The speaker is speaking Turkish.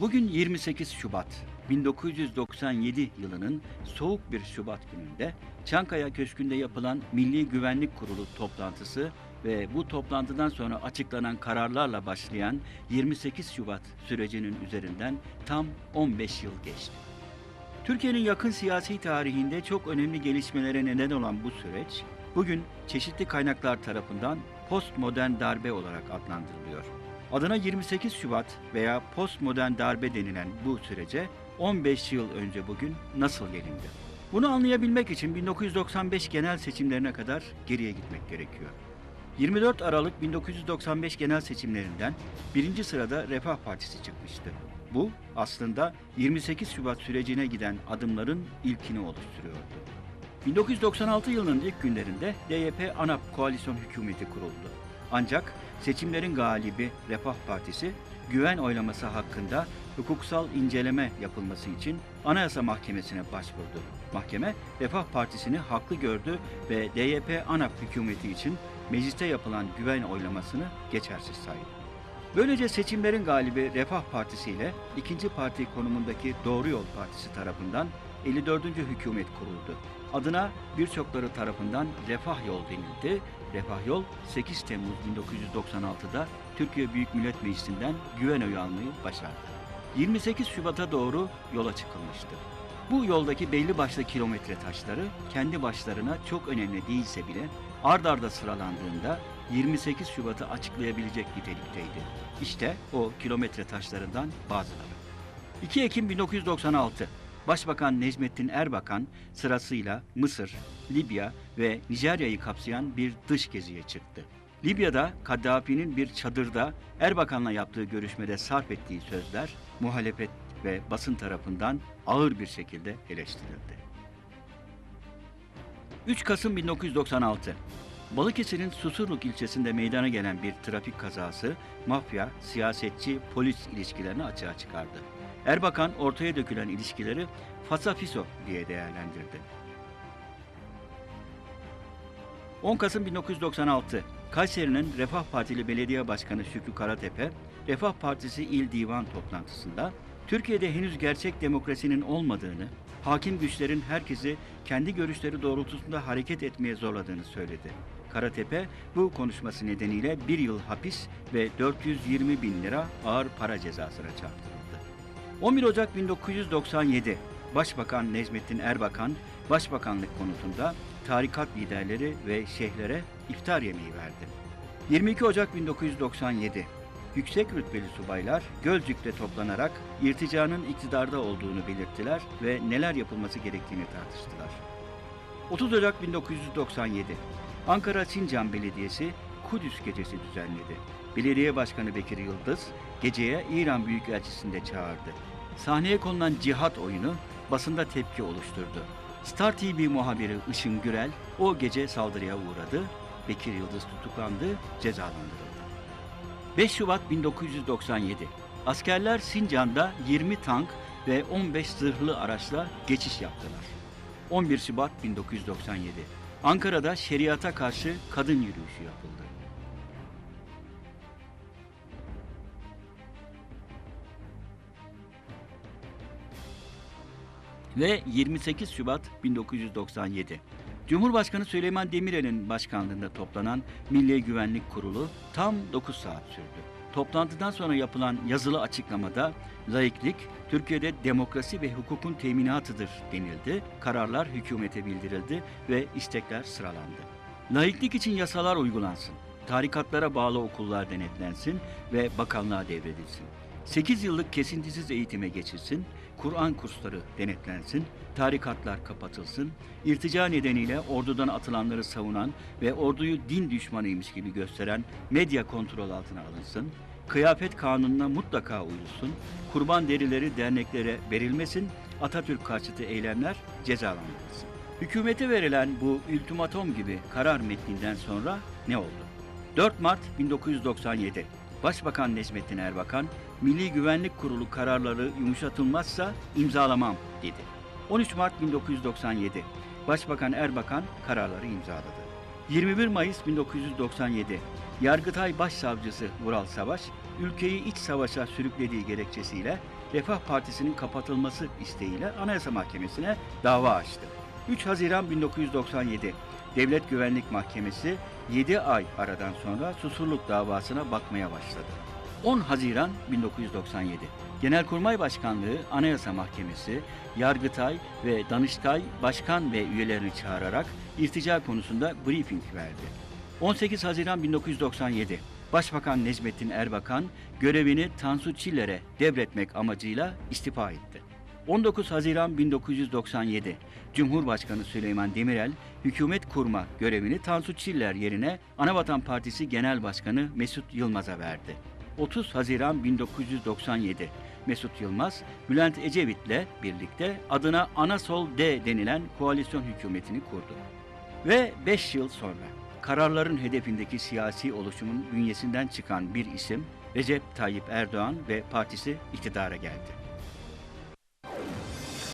Bugün 28 Şubat. 1997 yılının soğuk bir Şubat gününde Çankaya Köşkü'nde yapılan Milli Güvenlik Kurulu toplantısı ve bu toplantıdan sonra açıklanan kararlarla başlayan 28 Şubat sürecinin üzerinden tam 15 yıl geçti. Türkiye'nin yakın siyasi tarihinde çok önemli gelişmelere neden olan bu süreç, bugün çeşitli kaynaklar tarafından postmodern darbe olarak adlandırılıyor. Adına 28 Şubat veya postmodern darbe denilen bu sürece 15 yıl önce bugün nasıl gelindi? Bunu anlayabilmek için 1995 genel seçimlerine kadar geriye gitmek gerekiyor. 24 Aralık 1995 genel seçimlerinden birinci sırada Refah Partisi çıkmıştı. Bu aslında 28 Şubat sürecine giden adımların ilkini oluşturuyordu. 1996 yılının ilk günlerinde DYP ANAP koalisyon hükümeti kuruldu. Ancak seçimlerin galibi Refah Partisi güven oylaması hakkında hukuksal inceleme yapılması için Anayasa Mahkemesi'ne başvurdu. Mahkeme Refah Partisi'ni haklı gördü ve DYP ANAP hükümeti için mecliste yapılan güven oylamasını geçersiz saydı. Böylece seçimlerin galibi Refah Partisi ile ikinci parti konumundaki Doğru Yol Partisi tarafından 54. hükümet kuruldu. Adına birçokları tarafından Refah Yol denildi. Refah Yol 8 Temmuz 1996'da Türkiye Büyük Millet Meclisi'nden güven oyu almayı başardı. 28 Şubat'a doğru yola çıkılmıştı. Bu yoldaki belli başlı kilometre taşları kendi başlarına çok önemli değilse bile ard arda sıralandığında 28 Şubat'ı açıklayabilecek nitelikteydi. İşte o kilometre taşlarından bazıları. 2 Ekim 1996 Başbakan Necmettin Erbakan sırasıyla Mısır, Libya ve Nijerya'yı kapsayan bir dış geziye çıktı. Libya'da Kaddafi'nin bir çadırda Erbakan'la yaptığı görüşmede sarf ettiği sözler muhalefet ve basın tarafından ağır bir şekilde eleştirildi. 3 Kasım 1996 Balıkesir'in Susurluk ilçesinde meydana gelen bir trafik kazası mafya, siyasetçi, polis ilişkilerini açığa çıkardı. Erbakan ortaya dökülen ilişkileri fasafiso diye değerlendirdi. 10 Kasım 1996 Kayseri'nin Refah Partili Belediye Başkanı Şükrü Karatepe, Refah Partisi İl Divan toplantısında Türkiye'de henüz gerçek demokrasinin olmadığını, hakim güçlerin herkesi kendi görüşleri doğrultusunda hareket etmeye zorladığını söyledi. Karatepe bu konuşması nedeniyle bir yıl hapis ve 420 bin lira ağır para cezasına çarptırıldı. 11 Ocak 1997 Başbakan Necmettin Erbakan, Başbakanlık konutunda tarikat liderleri ve şeyhlere iftar yemeği verdi. 22 Ocak 1997 Yüksek rütbeli subaylar Gölcük'te toplanarak irticanın iktidarda olduğunu belirttiler ve neler yapılması gerektiğini tartıştılar. 30 Ocak 1997 Ankara Sincan Belediyesi Kudüs Gecesi düzenledi. Belediye Başkanı Bekir Yıldız geceye İran Büyükelçisi'ni de çağırdı. Sahneye konulan cihat oyunu basında tepki oluşturdu. Star TV muhabiri Işın Gürel o gece saldırıya uğradı. Bekir Yıldız tutuklandı, cezalandırıldı. 5 Şubat 1997 Askerler Sincan'da 20 tank ve 15 zırhlı araçla geçiş yaptılar. 11 Şubat 1997 Ankara'da şeriata karşı kadın yürüyüşü yapıldı. Ve 28 Şubat 1997 Cumhurbaşkanı Süleyman Demirel'in başkanlığında toplanan Milli Güvenlik Kurulu tam 9 saat sürdü. Toplantıdan sonra yapılan yazılı açıklamada laiklik Türkiye'de demokrasi ve hukukun teminatıdır denildi. Kararlar hükümete bildirildi ve istekler sıralandı. Laiklik için yasalar uygulansın. Tarikatlara bağlı okullar denetlensin ve bakanlığa devredilsin. 8 yıllık kesintisiz eğitime geçilsin, Kur'an kursları denetlensin, tarikatlar kapatılsın, irtica nedeniyle ordudan atılanları savunan ve orduyu din düşmanıymış gibi gösteren medya kontrol altına alınsın, kıyafet kanununa mutlaka uyulsun, kurban derileri derneklere verilmesin, Atatürk karşıtı eylemler cezalandırılsın. Hükümete verilen bu ultimatom gibi karar metninden sonra ne oldu? 4 Mart 1997 Başbakan Necmettin Erbakan, Milli Güvenlik Kurulu kararları yumuşatılmazsa imzalamam dedi. 13 Mart 1997 Başbakan Erbakan kararları imzaladı. 21 Mayıs 1997 Yargıtay Başsavcısı Vural Savaş, ülkeyi iç savaşa sürüklediği gerekçesiyle Refah Partisi'nin kapatılması isteğiyle Anayasa Mahkemesi'ne dava açtı. 3 Haziran 1997 Devlet Güvenlik Mahkemesi 7 ay aradan sonra susurluk davasına bakmaya başladı. 10 Haziran 1997 Genelkurmay Başkanlığı Anayasa Mahkemesi, Yargıtay ve Danıştay başkan ve üyelerini çağırarak irtica konusunda briefing verdi. 18 Haziran 1997 Başbakan Necmettin Erbakan görevini Tansu Çiller'e devretmek amacıyla istifa etti. 19 Haziran 1997 Cumhurbaşkanı Süleyman Demirel hükümet kurma görevini Tansu Çiller yerine Anavatan Partisi Genel Başkanı Mesut Yılmaz'a verdi. 30 Haziran 1997 Mesut Yılmaz, Bülent Ecevit'le birlikte adına Anasol D denilen koalisyon hükümetini kurdu. Ve 5 yıl sonra kararların hedefindeki siyasi oluşumun bünyesinden çıkan bir isim Recep Tayyip Erdoğan ve partisi iktidara geldi.